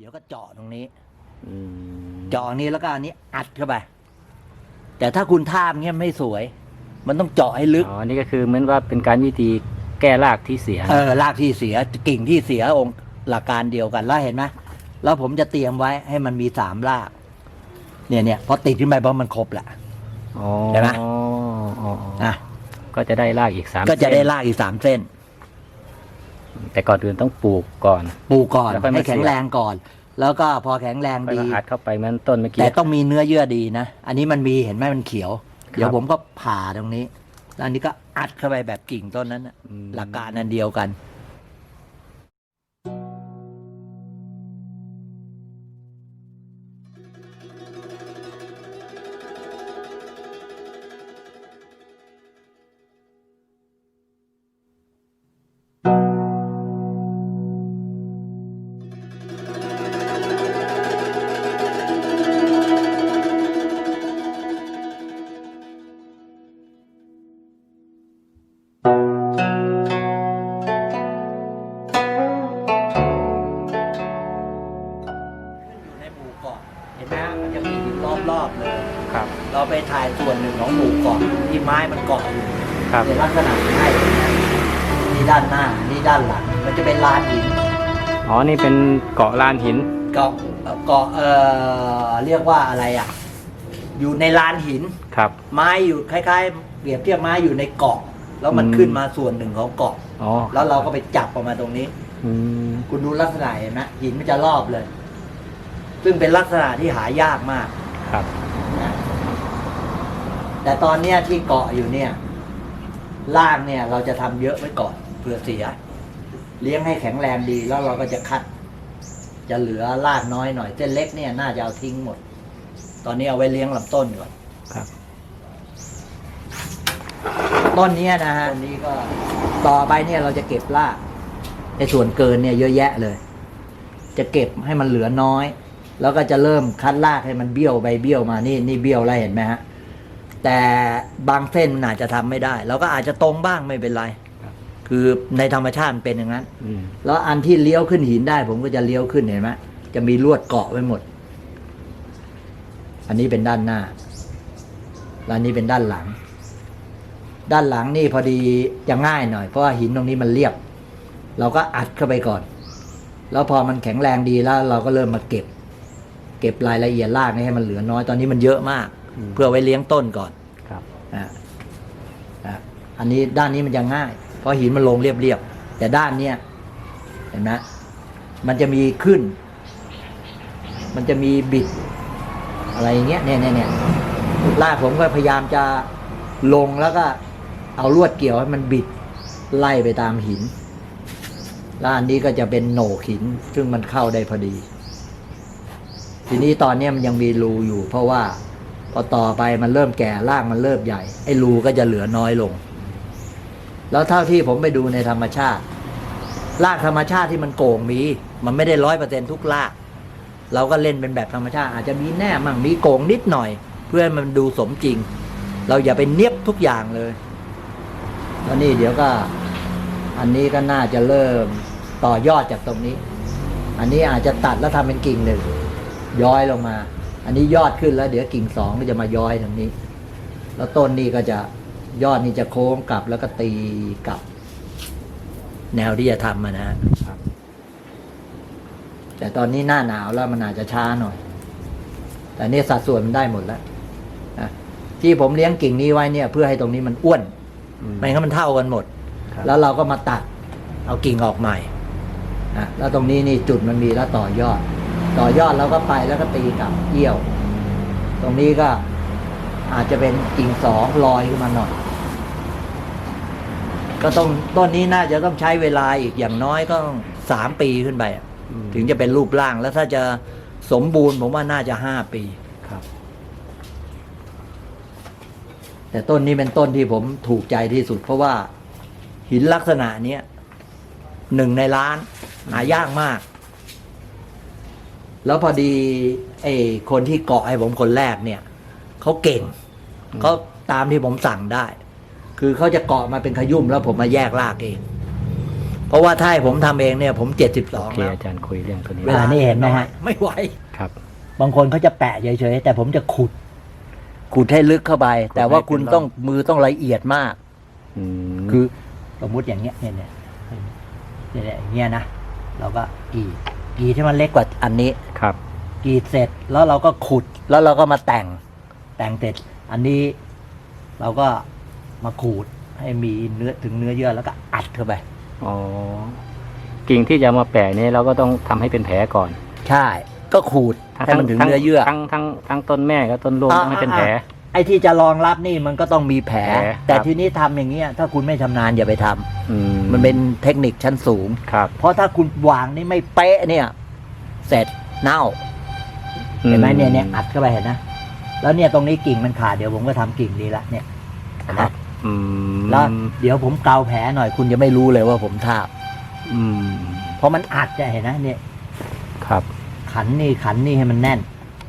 เดี๋ยวก็เจาะตรงนี้อืมเจาะอันนี้แล้วก็อันนี้อัดเข้าไป แต่ถ้าคุณทาบเงี้ยไม่สวย มันต้องเจาะให้ลึกอ๋อนี่ก็คือเหมือนว่าเป็นการวิธีแก้รากที่เสีย เออรากที่เสียกิ่งที่เสียองค์หลักการเดียวกันแล้วเห็นไหมแล้วผมจะเตรียมไว้ให้มันมีสามราก เนี่ยเนี่ยพอติดขึ้นไปเพราะมันครบแหละอ๋อเห็นไหมอ๋ออ๋ออะก็จะได้รากอีกสามก็จะได้เส้นรากอีกสามเส้น แต่ก่อนอื่นต้องปลูกก่อน ปลูกก่อนแล้วค่อยมาให้แข็งเสียบ แรงก่อน แล้วก็พอแข็งแรงค่อยดี มาอัดเข้าไปเหมือนต้นเมื่อกี้ แต่ต้องมีเนื้อเยื่อดีนะ อันนี้มันมีเห็นไหมมันเขียว ครับเดี๋ยวผมก็ผ่าตรงนี้แล้วอันนี้ก็อัดเข้าไปแบบกิ่งต้นนั้นน่ะอืม หลักการนันเดียวกัน ที่ไม้มันเกาะอยู่ครับ ในลักษณะให้เห็นไหมนี่ด้านหน้านี่ด้านหลัง มันจะเป็นลานหินอ๋อ นี่เป็นเกาะลานหิน เกาะเกาะเอ่อเรียกว่าอะไรอะ อยู่ในลานหิน ครับ ไม้อยู่คล้ายๆเปรียบเทียบไม้อยู่ในเกาะ แล้วมันอืม ขึ้นมาส่วนหนึ่งของเกาะ อ๋อแล้วเราก็ไปจับออกมาตรงนี้ อืมคุณดูลักษณะเห็นไหมหินมันจะรอบเลย ซึ่งเป็นลักษณะที่หายากมาก ครับนะ แต่ตอนเนี้ยที่เกาะอยู่เนี่ยล่างเนี่ยเราจะทำเยอะไว้ก่อนเผื่อเสีย เลี้ยงให้แข็งแรงดีแล้วเราก็จะคัด จะเหลือรากน้อยหน่อยเส้นเล็กเนี่ยน่าจะเอาทิ้งหมด ตอนนี้เอาไว้เลี้ยงลำต้นก่อนครับ ต้นเนี้ยนะฮะต้นนี้ก็ต่อไปเนี่ยเราจะเก็บรากในส่วนเกินเนี่ยเยอะแยะเลย จะเก็บให้มันเหลือน้อย แล้วก็จะเริ่มคัดรากให้มันเบี้ยวไปเบี้ยวมานี่นี่เบี้ยวแล้วเห็นไหมฮะ แต่บางเส้นมันอาจจะทำไม่ได้เราก็อาจจะตรงบ้างไม่เป็นไร ครับ คือในธรรมชาติมันเป็นอย่างนั้น อืมแล้วอันที่เลี้ยวขึ้นหินได้ ผมก็จะเลี้ยวขึ้นเห็นไหมจะมีลวดเกาะไว้หมด อันนี้เป็นด้านหน้าแล้วอันนี้เป็นด้านหลัง ด้านหลังนี่พอดีจะง่ายหน่อย เพราะว่าหินตรงนี้มันเรียบ เราก็อัดเข้าไปก่อน แล้วพอมันแข็งแรงดีแล้ว เราก็เริ่มมาเก็บ เก็บรายละเอียดรากนี่ให้มันเหลือน้อยตอนนี้มันเยอะมาก เพื่อไว้เลี้ยงต้นก่อนครับอะอะอันนี้ด้านนี้มันจะง่าย เพราะหินมันลงเรียบๆแต่ด้านเนี้ยเห็นไหมมันจะมีขึ้น มันจะมีบิด อะไรอย่างเงี้ยเนี่ยเนี่ยเนี่ยลากผมก็พยายามจะลงแล้วก็เอาลวดเกี่ยวให้มันบิดไล่ไปตามหินแล้วอันนี้ก็จะเป็นโหนกหิน ซึ่งมันเข้าได้พอดี ทีนี้ตอนเนี้ยมันยังมีรูอยู่ เพราะว่าพ อต่อไปมันเริ่มแก่รากมันเริ่มใหญ่ ไอ้รูก็จะเหลือน้อยลง แล้วเท่าที่ผมไปดูในธรรมชาติ รากธรรมชาติที่มันโก่งมี มันไม่ได้ร้อยเปอร์เซ็นทุกราก เราก็เล่นเป็นแบบธรรมชาติ อาจจะมีแน่มั่งมีโก่งนิดหน่อย เพื่อมันดูสมจริง เราอย่าไปเนียบทุกอย่างเลยแล้วนี่เดี๋ยวก็ อันนี้ก็น่าจะเริ่มต่อยอดจากตรงนี้ อันนี้อาจจะตัดแล้วทำเป็นกิ่งหนึ่งย้อยลงมา อันนี้ยอดขึ้นแล้ว เดี๋ยวกิ่งสองก็จะมาย้อยทางนี้ แล้วต้นนี่ก็จะยอดนี่จะโค้งกลับแล้วก็ตีกลับ แนวที่จะทำอะนะฮะครับ แต่ตอนนี้หน้าหนาวแล้วมันอาจจะช้าหน่อย แต่เนี่ยสัดส่วนมันได้หมดแล้วนะที่ผมเลี้ยงกิ่งนี้ไว้เนี่ย เพื่อให้ตรงนี้มันอ้วนอืมไม่งั้นมันเท่ากันหมดครับแล้วเราก็มาตัด เอากิ่งออกใหม่นะแล้วตรงนี้นี่จุดมันมีแล้วต่อยอด ต่อยอดแล้วก็ไปแล้วก็ตีกลับเยี่ยว ตรงนี้ก็อาจจะเป็นกิ่งสองลอยขึ้นมาหน่อย ก็ต้องต้นนี้น่าจะต้องใช้เวลาอีกอย่างน้อยก็สามปีขึ้นไปอะอืมถึงจะเป็นรูปร่างแล้วถ้าจะสมบูรณ์ผมว่าน่าจะห้าปีครับ แต่ต้นนี้เป็นต้นที่ผมถูกใจที่สุด เพราะว่าหินลักษณะเนี้ยหนึ่งในล้านหายากมาก แล้วพอดีไอ้คนที่เกาะให้ผมคนแรกเนี่ยเขาเก่งอืมเขาตามที่ผมสั่งได้ คือเขาจะเกาะมาเป็นขยุ่มแล้วผมมาแยกรากเอง เพราะว่าถ้าให้ผมทำเองเนี่ย ผมเจ็ดสิบสโอองเคแล้ว อาจารย์คุยเรื่องตัวนี้เวลานี่เห็นไหมฮะ ไม่ไหว ครับบางคนเขาจะแปะเฉยๆแต่ผมจะขุด ขุดให้ลึกเข้าไป แต่ว่าคุณต้องมือต้องละเอียดมาก อืมคือสมมุติอย่างเงี้ยเนี่ยเนี่ยเนี่ยเนี่ยอย่างเงี้ยนะเราก็กรีด กรีดที่มันเล็กกว่าอันนี้ครับกรีดเสร็จแล้วเราก็ขุดแล้วเราก็มาแต่ง แต่งเสร็จ อันนี้เราก็มาขูดให้มีเนื้อถึงเนื้อเยื่อแล้วก็อัดเข้าไปอ๋อกิ่งที่จะมาแปะนี่เราก็ต้องทำให้เป็นแผลก่อน ใช่ ก็ขูดให้มันถึงเนื้อเยื่อทั้งทั้งทั้งต้นแม่กับต้นลูกอ่าต้องให้เป็นแผล ไอ้ที่จะรองรับนี่มันก็ต้องมีแผล แผลแต่ครับ ทีนี้ทำอย่างเงี้ยถ้าคุณไม่ชำนาญอย่าไปทำอืมันเป็นเทคนิคชั้นสูง ครับเพราะถ้าคุณวางนี่ไม่เป๊ะเนี่ย เสร็จเน่า เห็นไหมเนี่ยเนี่ยอัดเข้าไปเห็นนะ แล้วเนี่ยตรงนี้กิ่งมันขาดเดี๋ยวผมก็ทำกิ่งนี้ละเนี่ยเห็นไหมครับอืมแล้วเดี๋ยวผมเกาแผลหน่อยคุณจะไม่รู้เลยว่าผมทาบอืมเพราะมันอัดจะเห็นนะเนี่ย ครับ ขันนี่ขันนี่ให้มันแน่น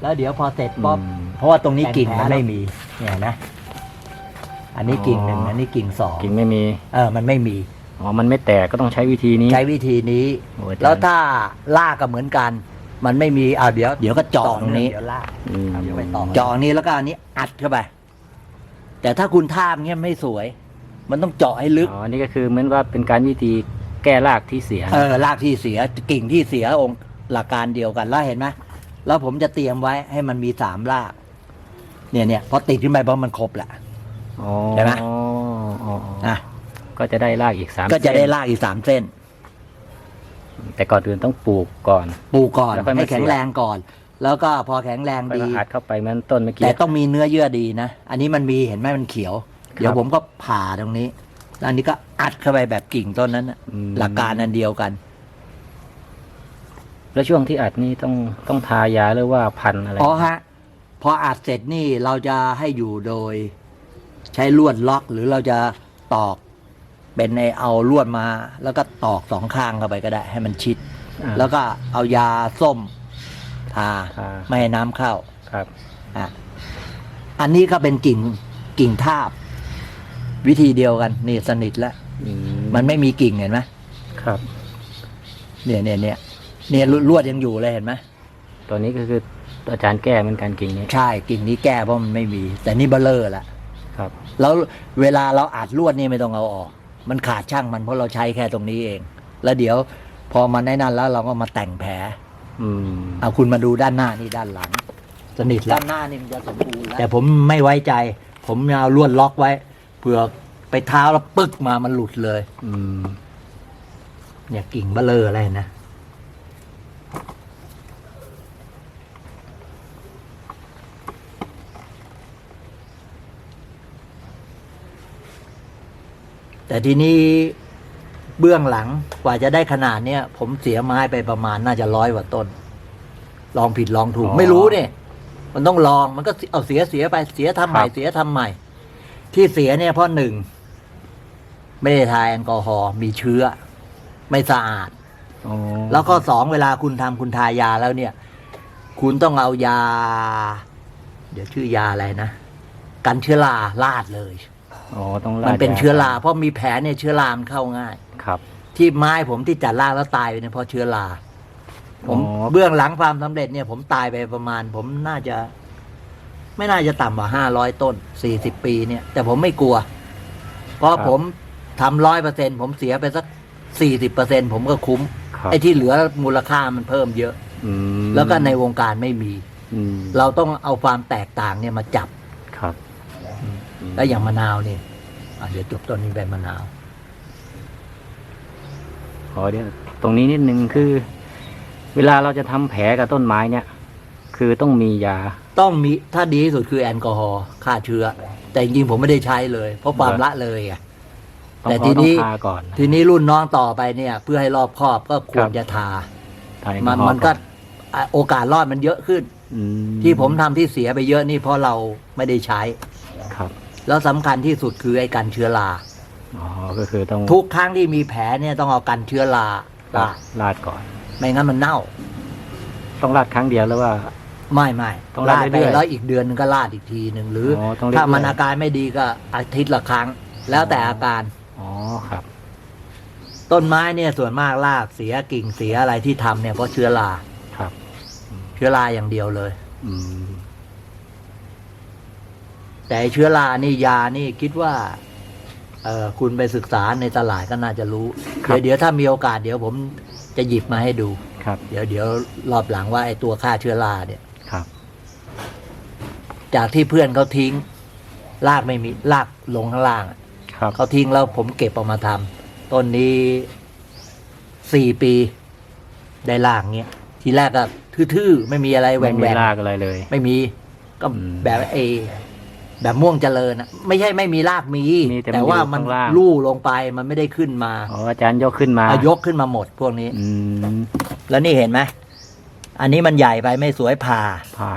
แล้วเดี๋ยวพอเสร็จป๊อบอืมเพราะว่าตรงนี้กิ่งมันไม่มีเนี่ยนะ อันนี้กิ่งหนึ่งอ๋ออัอันนี้กิ่งสองกิ่งไม่มี เออมันไม่มีอ๋อมันไม่แตกก็ต้องใช้วิธีนี้ใช้วิธีนี้โอ้อาจารย์แล้วถ้าลากก็เหมือนกัน มันไม่มีอ่าเดี๋ยว เดี๋ยวก็เจาะตรงนี้อืมเจาะอันนี้แล้วก็อันนี้อัดเข้าไป แต่ถ้าคุณทาบเงี้ยไม่สวย มันต้องเจาะให้ลึกอ๋อนี่ก็คือเหมือนว่าเป็นการวิธีแก้รากที่เสีย เออรากที่เสียกิ่งที่เสียองค์หลักการเดียวกันแล้วเห็นไหม แล้วผมจะเตรียมไว้ให้มันมีสามราก เนี่ยเนี่ยพอติดขึ้นไปเพราะมันครบแหละ อ๋อเห็นไหม อ๋ออ๋ออะก็จะได้รากอีกสามก็จะได้เส้นรากอีกสามเส้น แต่ก่อนอื่นต้องปลูกก่อน ปลูกก่อนแล้วค่อยมาให้แข็งแรงก่อน แล้วก็พอแข็งแรงค่อยดี มาอัดเข้าไปเหมือนต้นเมื่อกี้ แต่ต้องมีเนื้อเยื่อดีนะ อันนี้มันมีเห็นไหมมันเขียว ครับ เดี๋ยวผมก็ผ่าตรงนี้แล้วอันนี้ก็อัดเข้าไปแบบกิ่งต้นนั้นน่ะอืมหลักการอันเดียวกัน แล้วช่วงที่อัดนี่ต้องต้องทายาหรือว่าพันอะไรอ๋อฮะ พออัดเสร็จนี่เราจะให้อยู่โดย ใช้ลวดล็อกหรือเราจะตอก เป็นในเอาลวดมา แล้วก็ตอกสองข้างเข้าไปก็ได้ ให้มันชิด อ่า แล้วก็เอายาส้มทาทา ไม่ให้น้ำเข้าครับ อะอันนี้ก็เป็นกิ่งกิ่งทาบ วิธีเดียวกัน นี่สนิทแล้ว อืมันไม่มีกิ่งเห็นไหมครับ เนี่ยเนี่ยเนี่ย เนี่ยลวดยังอยู่เลยเห็นไหมตัวนี้ก็คืออาจารย์แก้เหมือนกันกิ่งนี้ ใช่กิ่งนี้แก้เพราะมันไม่มี แต่นี่เบลเลอร์ละครับ แล้วเวลาเราอัดลวดนี่ไม่ต้องเอาออก มันขาดช่างมันเพราะเราใช้แค่ตรงนี้เอง แล้วเดี๋ยวพอมันได้นั่นแล้วเราก็มาแต่งแผลอืมเอาคุณมาดูด้านหน้านี่ด้านหลัง สนิทแล้วด้านหน้านี่มันจะสมบูรณ์แล้วแต่ผมไม่ไว้ใจ ผมเอาลวดล็อกไว้เผื่อไปเท้าแล้วปึ๊กมามันหลุดเลย อืมเนี่ยกิ่งเบลเลอร์อะไรนะ แต่ทีนี้เบื้องหลังกว่าจะได้ขนาดเนี้ยผมเสียไม้ไปประมาณน่าจะร้อยกว่าต้น ลองผิดลองถูกไม่รู้เนี่ยมันต้องลองมันก็เอาเสียเสียไปเสียทำใหม่เสียทำใหม่ ที่เสียเนี่ยเพราะหนึ่ง ไม่ได้ทายแอลกอฮอล์มีเชื้อ ไม่สะอาด อ๋อแล้วก็สองเวลาคุณทำคุณทายาแล้วเนี่ย คุณต้องเอายา เดี๋ยวชื่อยาอะไรนะ กันเชื้อราลาดเลย อ๋อต้องราดมันเป็นยาเชื้อราเพราะมีแผลเนี่ยเชื้อรามันเข้าง่าย ครับ ที่ไม้ผมที่จัดล่างแล้วตายไปเนี่ยเพราะเชื้อราผมอ๋อ เบื้องหลังความสำเร็จเนี่ย ผมตายไปประมาณ ผมน่าจะ ไม่น่าจะต่ำกว่าห้าร้อยต้นสี่สิบปีเนี่ย แต่ผมไม่กลัว เพราะผมทำร้อยเปอร์เซ็นผมเสียไปสักสี่สิบเปอร์เซ็นผมก็คุ้ม ครับไอ้ที่เหลือมูลค่ามันเพิ่มเยอะ อืมแล้วก็ในวงการไม่มี อืมเราต้องเอาความแตกต่างเนี่ยมาจับครับ แล้วอย่างมะนาวเนี่ยอะเดี๋ยวจบต้นนี้เป็นมะนาว ขอเดี๋ยวตรงนี้นิดนึงคือ เวลาเราจะทำแผลกับต้นไม้เนี่ย คือต้องมียา ต้องมีถ้าดีที่สุดคือแอลกอฮอล์ฆ่าเชื้อ แต่จริงๆผมไม่ได้ใช้เลย เพราะความเหรอละเลยไงต้องแต่ขอทีนี้ต้องทาก่อนทีนี้รุ่นน้องต่อไปเนี่ย เพื่อให้รอบครอบก็ควรจะทาทาแอลมันอฮอล์มันก็อะโอกาสรอดมันเยอะขึ้นอืที่ผมทำที่เสียไปเยอะนี่เพราะเราไม่ได้ใช้ครับ แล้วสำคัญที่สุดคือไอ้กันเชื้อราอ๋อก็คือต้องทุกครั้งที่มีแผลเนี่ยต้องเอากันเชื้อราลาลาดดลาดก่อน ไม่งั้นมันเน่า ต้องลาดครั้งเดียวแล้วว่า ไม่ไม่ต้องลาดไปเรื่อยๆแล้วอีกเดือนนึงก็ลาดอีกทีหนึ่งหรือออต้องเรื่อยๆถ้ามันอาการไม่ดีก็อาทิตย์ละครั้ง แล้วแต่อาการอ๋อครับ ต้นไม้เนี่ยส่วนมากรากเสียกิ่งเสียอะไรที่ทำเนี่ยเพราะเชื้อราครับ เชื้อราอย่างเดียวเลย อืม แต่ไอ้เชื้อรานี่ยานี่คิดว่าเออคุณไปศึกษาในตลาดก็น่าจะรู้เดี๋ยวเดี๋ยวถ้ามีโอกาสเดี๋ยวผมจะหยิบมาให้ดู ครับ เดี๋ยวเดี๋ยวรอบหลังว่าไอ้ตัวฆ่าเชื้อราเนี่ย ครับ จากที่เพื่อนเขาทิ้งรากไม่มีรากลงข้างล่างอะครับ เขาทิ้งแล้วผมเก็บออกมาทำต้นนี้สี่ปีได้รากเงี้ย ทีแรกก็ทื่อๆ ไม่มีอะไรแหวไม่งมีแหวงรากอะไรเลย ไม่มี ก็อืม แบบเอ แบบม่วงเจริญอะไม่ใช่ไม่มีรากมีมีแต่แต่ว่ามันอยู่มันข้างล่าง ลู่ลงไปมันไม่ได้ขึ้นมาอ๋ออาจารย์ยกขึ้นมาอายกขึ้นมาหมดพวกนี้ อืมแล้วนี่เห็นไหมอันนี้มันใหญ่ไปไม่สวยผ่าผ่า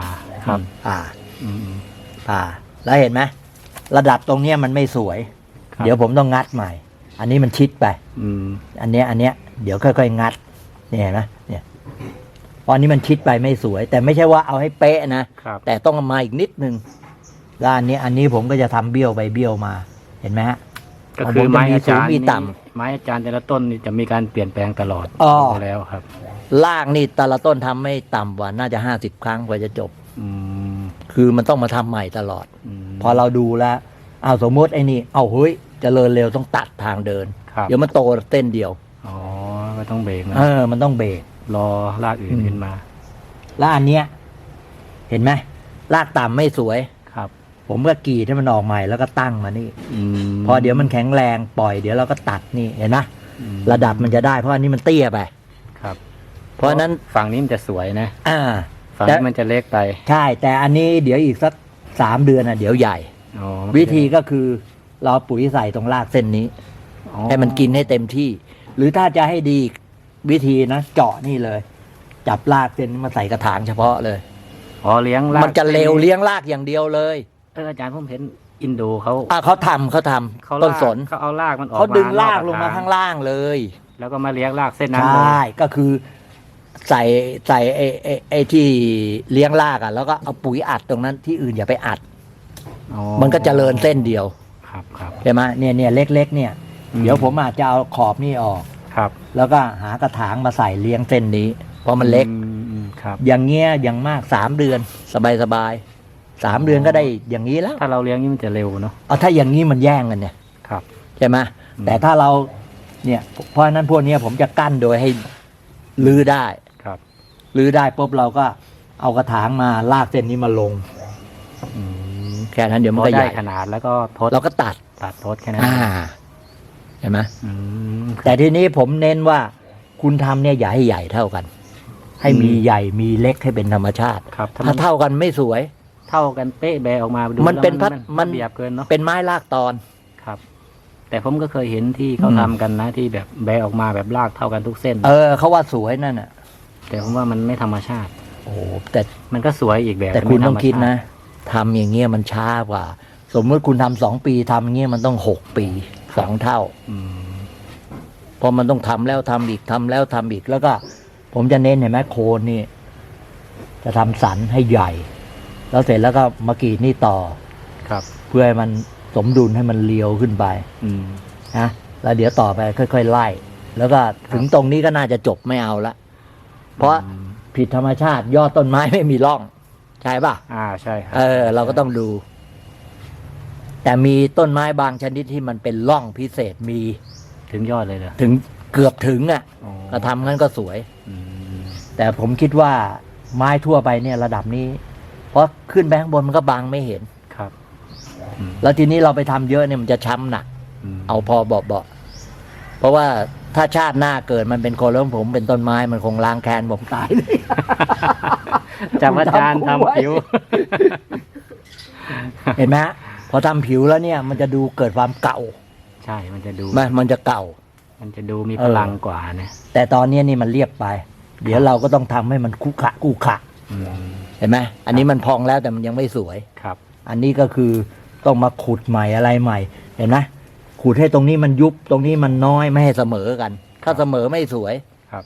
ครับผ่าอืมผ่า แล้วเห็นไหมระดับตรงเนี้ยมันไม่สวย ครับเดี๋ยวผมต้องงัดใหม่ อันนี้มันชิดไป อืมอันเนี้ยอันเนี้ยเดี๋ยวค่อยๆงัดเนี่ยเห็นไหมเนี่ยตอนนี้มันชิดไปไม่สวย แต่ไม่ใช่ว่าเอาให้เป๊ะนะ ครับแต่ต้องเอามาอีกนิดนึง แล้วอันนี้อันนี้ผมก็จะทำเบี้ยวไปเบี้ยวมา เห็นไหมฮะก็คือไม้อาจารย์มีสูงมีนี่ต่ำ ไม้อาจารย์แต่ละต้นนี่จะมีการเปลี่ยนแปลงตลอดอ๋อ ยู่แล้วครับล่างนี่แต่ละต้นทำไม่ต่ำกว่าน่าจะห้าสิบครั้งกว่าจะจบ อืมคือมันต้องมาทำใหม่ตลอด มพอเราดูแล้วเอาสมมติไอ้นี่เอาเฮ้ยเจริญเร็วต้องตัดทางเดิน ครับเดี๋ยวมันโตเต้นเดียว อ๋อก็ต้องเบรกนะเออ มันต้องเบรก รอรากอื่นอืม ขึ้นมา แล้วอันเนี้ย เห็นไหมรากต่ำไม่สวยครับ ผมก็กรีดให้มันออกใหม่แล้วก็ตั้งมานี่อืมพอเดี๋ยวมันแข็งแรงปล่อยเดี๋ยวเราก็ตัดนี่เห็นไหมอืมระดับมันจะได้เพราะอันนี้มันเตี้ยไปครับ เพราะฉะนั้นฝั่งนี้มันจะสวยนะ อ่าฝั่งแต่นี้มันจะเล็กไป ใช่ แต่อันนี้เดี๋ยวอีกสักสามเดือนอะเดี๋ยวใหญ่อ๋อวิธีก็คือเราเอาปุ๋ยใส่ตรงรากเส้นนี้อ๋อให้มันกินให้เต็มที่ หรือถ้าจะให้ดีวิธีนะเจาะนี่เลย จับรากเส้นนี้มาใส่กระถางเฉพาะเลยอ๋อเลี้ยงรากมันจะเร็วเลี้ยงรากอย่างเดียวเลย เอออาจารย์ผมเห็นอินโดเขาอะเขาทำเขาทำเขาต้นลากสนเขาเอารากมันออกเขาดึงนรากลงมาระถข้างล่างเลยแล้วก็มาเลี้ยงรากเส้นใชนั้นเลย่ก็คือใส่ใส่ไอ้ไอ้ไอ้ที่เลี้ยงรากอะแล้วก็เอาปุ๋ยอัดตรงนั้นที่อื่นอย่าไปอัด อ๋อมันก็เจริญเส้นเดียวครับครับใช่ไหมเนี่ยเนี่ยเล็กๆเนี่ยอืมเดี๋ยวผมอาจจะเอาขอบนี่ออก ครับแล้วก็หากระถางมาใส่เลี้ยงเส้นนี้ เพราะมันเล็ก อืมอืมครับ อย่างเงี้ยอย่างมากสามเดือนสบายสบายๆ สามเดือนก็ได้อย่างนี้แล้วถ้าเราเลี้ยงนี่มันจะเร็วเนาะเอาถ้าอย่างนี้มันแย่งกันเนี่ยครับใช่ไหมอืมแต่ถ้าเราเนี่ยเพราะฉะนั้นพวกเนี้ยผมจะกั้นโดยให้ลื้อได้ครับลื้อได้ปุ๊บเราก็เอากระถางมาลากเส้นนี้มาลงอืมแค่นั้นเดี๋ยวพมันอก็ใหได้ญ่ขนาดแล้วก็ทดเราก็ตัดตัดทดแค่นั้นอ่าเห็นไหมอืมแต่ทีนี้ผมเน้นว่าคุณทำเนี่ยอย่าให้ใหญ่เท่ากัน ให้มีอืมใหญ่มีเล็กให้เป็นธรรมชาติครับถ้าถ้ามันเท่ากันไม่สวย เท่ากันเป๊ะแบะออกมาดูมันเป็นแล้วพัดมัน เบียบเกินเนาะเป็นไม้ลากตอน ครับ แต่ผมก็เคยเห็นที่เขาอืม ทำกันนะที่แบบแบะออกมาแบบลากเท่ากันทุกเส้น เออเขาว่าสวยนั่นน่ะ แต่ผมว่ามันไม่ธรรมชาติ โอ้โหแต่มันก็สวยอีกแบบแต่คุณไม่ธรต้อรงมคิดนะชาติทำอย่างเงี้ยมันช้ากว่า สมมติคุณทำสองปีทำอย่างเงี้ยมันต้องหกปีสองเท่า อืมเพราะมันต้องทำแล้วทำอีกทำแล้วทำอีกแล้วก็ ผมจะเน้นเห็นไหมโคนนี่ จะทำสันให้ใหญ่ แล้วเสร็จแล้วก็มากรีดนี่ต่อ ครับ เพื่อให้มันสมดุลให้มันเลียวขึ้นไปอืม นะแล้วเดี๋ยวต่อไปค่อย ๆ ไล่ แล้วก็ถึงตรงนี้ก็น่าจะจบไม่เอาละ เพราะอืม ผิดธรรมชาติยอดต้นไม้ไม่มีร่อง ใช่ป่ะ อ่าใช่ครัเออ เราก็ต้องดู แต่มีต้นไม้บางชนิดที่มันเป็นร่องพิเศษมีถึงยอดเลยเหรอถึงเกือบถึงอะอ๋อเราทำงั้นก็สวย อืมแต่ผมคิดว่าไม้ทั่วไปเนี่ยระดับนี้ เพราะขึ้นไปข้างบนมันก็บังไม่เห็น ครับอืมแล้วทีนี้เราไปทำเยอะเนี่ยมันจะช้ำหนักมเอาพอเบาๆเพราะว่าถ้าชาติหน้าเกิดมันเป็นคนแล้วผมเป็นต้นไม้มันคงล้างแค้นผมตายเลยจากอาจารย์ผมทำไว้ทำผิว เห็นไหมฮะพอทำผิวแล้วเนี่ย มันจะดูเกิดความเก่า ใช่ มันจะดูมันมันจะเก่า มันจะดูมีเอพอลังกว่านะแต่ตอนเนี้ยนี่มันเรียบไป เดี๋ยวเราก็ต้องทำให้มันคุขะกูขะอืม เห็นไหมอันนี้มันพองแล้วแต่มันยังไม่สวย ครับ อันนี้ก็คือต้องมาขุดใหม่อะไรใหม่ เห็นไหมขุดให้ตรงนี้มันยุบตรงนี้มันน้อยไม่ให้เสมอกัน ถ้าเสมอไม่สวยครับ